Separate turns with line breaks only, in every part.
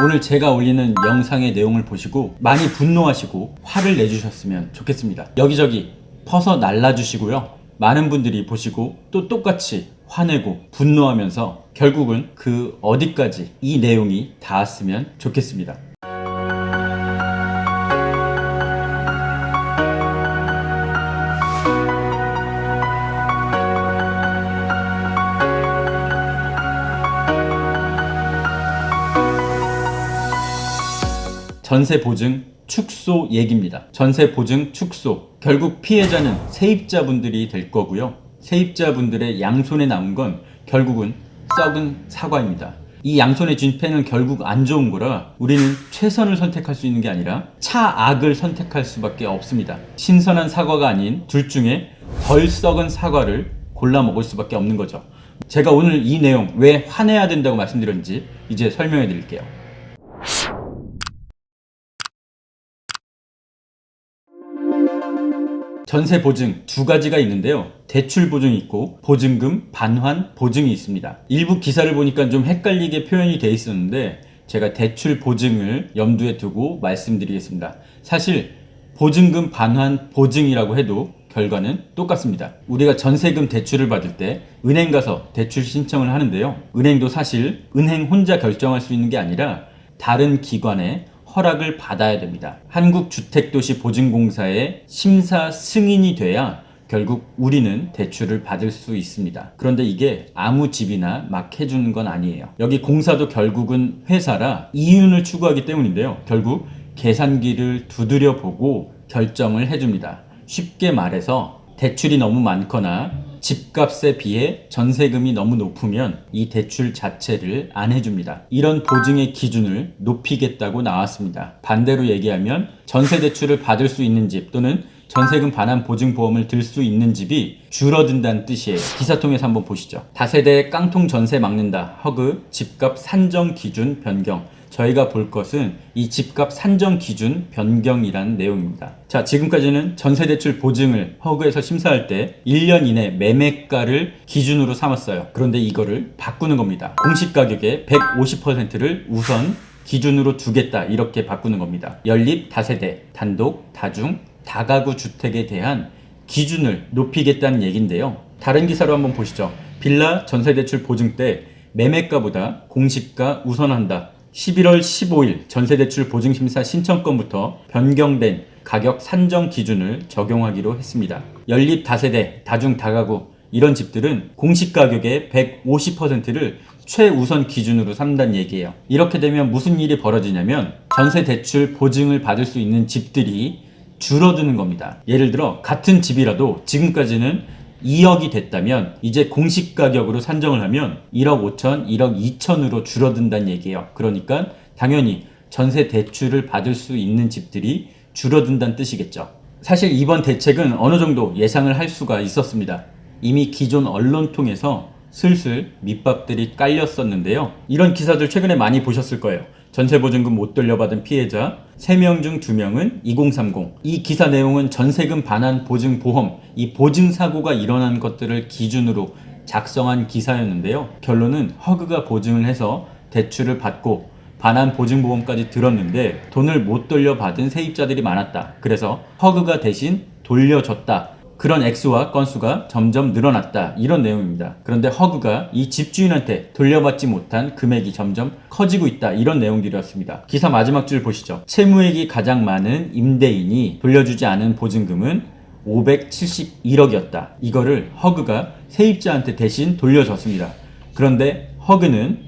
오늘 제가 올리는 영상의 내용을 보시고 많이 분노하시고 화를 내주셨으면 좋겠습니다. 여기저기 퍼서 날라주시고요. 많은 분들이 보시고 또 똑같이 화내고 분노하면서 결국은 그 어디까지 이 내용이 닿았으면 좋겠습니다. 전세 보증 축소 얘기입니다. 전세 보증 축소. 결국 피해자는 세입자분들이 될 거고요. 세입자분들의 양손에 남은 건 결국은 썩은 사과입니다. 이 양손에 쥔 펜은 결국 안 좋은 거라 우리는 최선을 선택할 수 있는 게 아니라 차악을 선택할 수밖에 없습니다. 신선한 사과가 아닌 둘 중에 덜 썩은 사과를 골라 먹을 수밖에 없는 거죠. 제가 오늘 이 내용 왜 화내야 된다고 말씀드렸는지 이제 설명해 드릴게요. 전세 보증 두 가지가 있는데요. 대출 보증이 있고 보증금, 반환 보증이 있습니다. 일부 기사를 보니까 좀 헷갈리게 표현이 돼 있었는데 제가 대출 보증을 염두에 두고 말씀드리겠습니다. 사실 보증금 반환 보증이라고 해도 결과는 똑같습니다. 우리가 전세금 대출을 받을 때 은행 가서 대출 신청을 하는데요. 은행도 사실 은행 혼자 결정할 수 있는 게 아니라 다른 기관에 허락을 받아야 됩니다. 한국주택도시보증공사의 심사 승인이 돼야 결국 우리는 대출을 받을 수 있습니다. 그런데 이게 아무 집이나 막 해주는 건 아니에요. 여기 공사도 결국은 회사라 이윤을 추구하기 때문인데요. 결국 계산기를 두드려 보고 결정을 해줍니다. 쉽게 말해서 대출이 너무 많거나 집값에 비해 전세금이 너무 높으면 이 대출 자체를 안 해줍니다. 이런 보증의 기준을 높이겠다고 나왔습니다. 반대로 얘기하면 전세 대출을 받을 수 있는 집 또는 전세금 반환 보증보험을 들 수 있는 집이 줄어든다는 뜻이에요. 기사 통해서 한번 보시죠. 다세대 깡통 전세 막는다. 허그 집값 산정 기준 변경. 저희가 볼 것은 이 집값 산정 기준 변경이라는 내용입니다. 자, 지금까지는 전세대출 보증을 허그에서 심사할 때 1년 이내 매매가를 기준으로 삼았어요. 그런데 이거를 바꾸는 겁니다. 공시가격의 150%를 우선 기준으로 두겠다 이렇게 바꾸는 겁니다. 연립, 다세대, 단독, 다중, 다가구 주택에 대한 기준을 높이겠다는 얘기인데요 다른 기사로 한번 보시죠. 빌라 전세대출 보증 때 매매가보다 공시가 우선한다. 11월 15일 전세대출 보증심사 신청권부터 변경된 가격 산정 기준을 적용하기로 했습니다. 연립 다세대, 다중 다가구 이런 집들은 공시 가격의 150%를 최우선 기준으로 삼는 얘기예요. 이렇게 되면 무슨 일이 벌어지냐면 전세 대출 보증을 받을 수 있는 집들이 줄어드는 겁니다. 예를 들어 같은 집이라도 지금까지는 2억이 됐다면 이제 공식 가격으로 산정을 하면 1억 5천, 1억 2천으로 줄어든다는 얘기예요. 그러니까 당연히 전세 대출을 받을 수 있는 집들이 줄어든다는 뜻이겠죠. 사실 이번 대책은 어느 정도 예상을 할 수가 있었습니다. 이미 기존 언론 통해서 슬슬 밑밥들이 깔렸었는데요. 이런 기사들 최근에 많이 보셨을 거예요. 전세 보증금 못 돌려받은 피해자 3명 중 2명은 2030. 이 기사 내용은 전세금 반환 보증 보험, 이 보증 사고가 일어난 것들을 기준으로 작성한 기사였는데요. 결론은 허그가 보증을 해서 대출을 받고 반환 보증보험까지 들었는데 돈을 못 돌려받은 세입자들이 많았다. 그래서 허그가 대신 돌려줬다. 그런 액수와 건수가 점점 늘어났다. 이런 내용입니다. 그런데 허그가 이 집주인한테 돌려받지 못한 금액이 점점 커지고 있다. 이런 내용들이었습니다. 기사 마지막 줄 보시죠. 채무액이 가장 많은 임대인이 돌려주지 않은 보증금은 571억이었다. 이거를 허그가 세입자한테 대신 돌려줬습니다. 그런데 허그는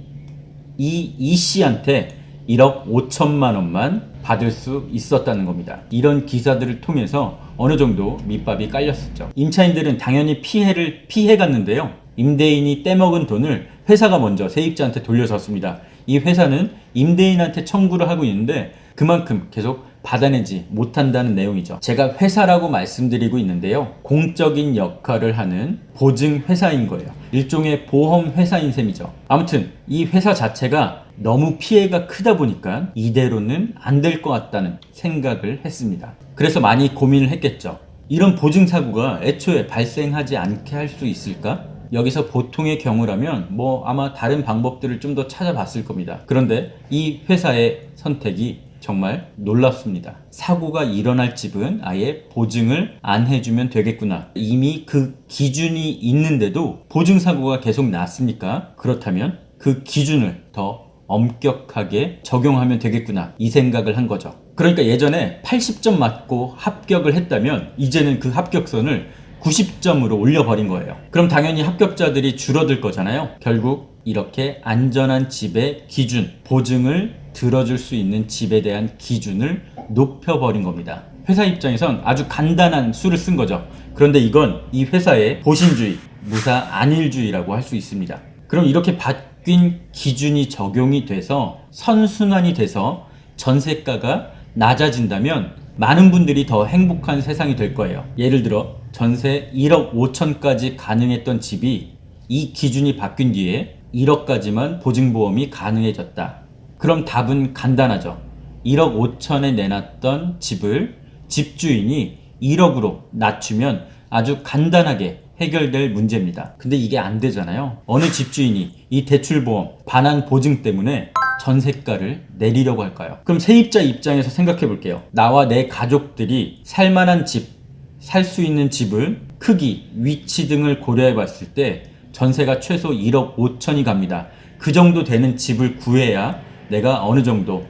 이 이씨한테 1억 5천만 원만 받을 수 있었다는 겁니다. 이런 기사들을 통해서 어느 정도 밑밥이 깔렸었죠. 임차인들은 당연히 피해를 피해갔는데요. 임대인이 떼먹은 돈을 회사가 먼저 세입자한테 돌려줬습니다. 이 회사는 임대인한테 청구를 하고 있는데 그만큼 계속 받아내지 못한다는 내용이죠. 제가 회사라고 말씀드리고 있는데요. 공적인 역할을 하는 보증 회사인 거예요. 일종의 보험 회사인 셈이죠. 아무튼 이 회사 자체가 너무 피해가 크다 보니까 이대로는 안 될 것 같다는 생각을 했습니다. 그래서 많이 고민을 했겠죠. 이런 보증사고가 애초에 발생하지 않게 할 수 있을까? 여기서 보통의 경우라면 뭐 아마 다른 방법들을 좀 더 찾아봤을 겁니다. 그런데 이 회사의 선택이 정말 놀랍습니다. 사고가 일어날 집은 아예 보증을 안 해주면 되겠구나. 이미 그 기준이 있는데도 보증사고가 계속 났으니까 그렇다면 그 기준을 더 엄격하게 적용하면 되겠구나 이 생각을 한 거죠. 그러니까 예전에 80점 맞고 합격을 했다면 이제는 그 합격선을 90점으로 올려버린 거예요. 그럼 당연히 합격자들이 줄어들 거잖아요. 결국 이렇게 안전한 집의 기준, 보증을 들어줄 수 있는 집에 대한 기준을 높여버린 겁니다. 회사 입장에선 아주 간단한 수를 쓴 거죠. 그런데 이건 이 회사의 보신주의, 무사 안일주의라고 할 수 있습니다. 그럼 이렇게 받 바뀐 기준이 적용이 돼서 선순환이 돼서 전세가가 낮아진다면 많은 분들이 더 행복한 세상이 될 거예요. 예를 들어 전세 1억 5천까지 가능했던 집이 이 기준이 바뀐 뒤에 1억까지만 보증보험이 가능해졌다. 그럼 답은 간단하죠. 1억 5천에 내놨던 집을 집주인이 1억으로 낮추면 아주 간단하게 해결될 문제입니다. 근데 이게 안 되잖아요. 어느 집주인이 이 대출보험 반환 보증 때문에 전세가를 내리려고 할까요? 그럼 세입자 입장에서 생각해 볼게요. 나와 내 가족들이 살만한 집, 살 수 있는 집을 크기, 위치 등을 고려해 봤을 때 전세가 최소 1억 5천이 갑니다. 그 정도 되는 집을 구해야 내가 어느 정도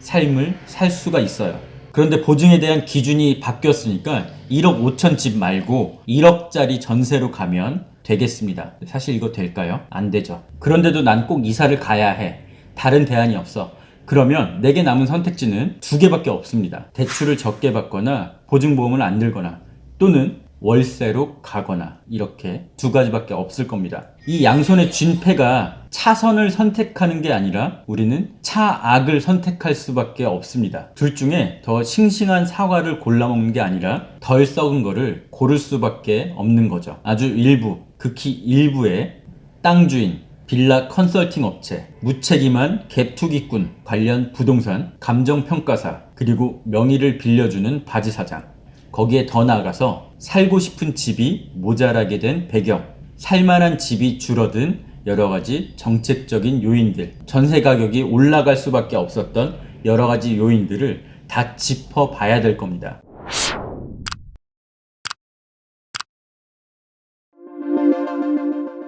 삶을 살 수가 있어요. 그런데 보증에 대한 기준이 바뀌었으니까 1억 5천 집 말고 1억짜리 전세로 가면 되겠습니다. 사실 이거 될까요? 안 되죠. 그런데도 난 꼭 이사를 가야 해. 다른 대안이 없어. 그러면 내게 남은 선택지는 두 개밖에 없습니다. 대출을 적게 받거나 보증보험을 안 들거나 또는 월세로 가거나 이렇게 두 가지밖에 없을 겁니다. 이 양손의 쥔패가 차선을 선택하는 게 아니라 우리는 차악을 선택할 수밖에 없습니다. 둘 중에 더 싱싱한 사과를 골라 먹는 게 아니라 덜 썩은 거를 고를 수밖에 없는 거죠. 아주 일부, 극히 일부의 땅 주인, 빌라 컨설팅 업체, 무책임한 갭투기꾼 관련 부동산, 감정평가사, 그리고 명의를 빌려주는 바지사장, 거기에 더 나아가서 살고 싶은 집이 모자라게 된 배경, 살만한 집이 줄어든 여러 가지 정책적인 요인들, 전세 가격이 올라갈 수밖에 없었던 여러 가지 요인들을 다 짚어봐야 될 겁니다.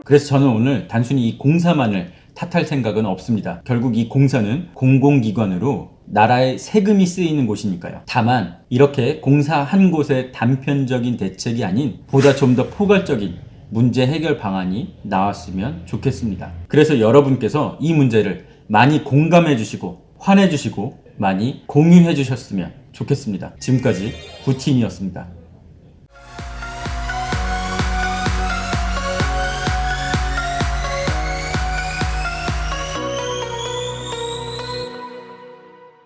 그래서 저는 오늘 단순히 이 공사만을 탓할 생각은 없습니다. 결국 이 공사는 공공기관으로 나라의 세금이 쓰이는 곳이니까요. 다만 이렇게 공사 한 곳의 단편적인 대책이 아닌 보다 좀 더 포괄적인 문제 해결 방안이 나왔으면 좋겠습니다. 그래서 여러분께서 이 문제를 많이 공감해 주시고 화내 주시고 많이 공유해 주셨으면 좋겠습니다. 지금까지 부팀이었습니다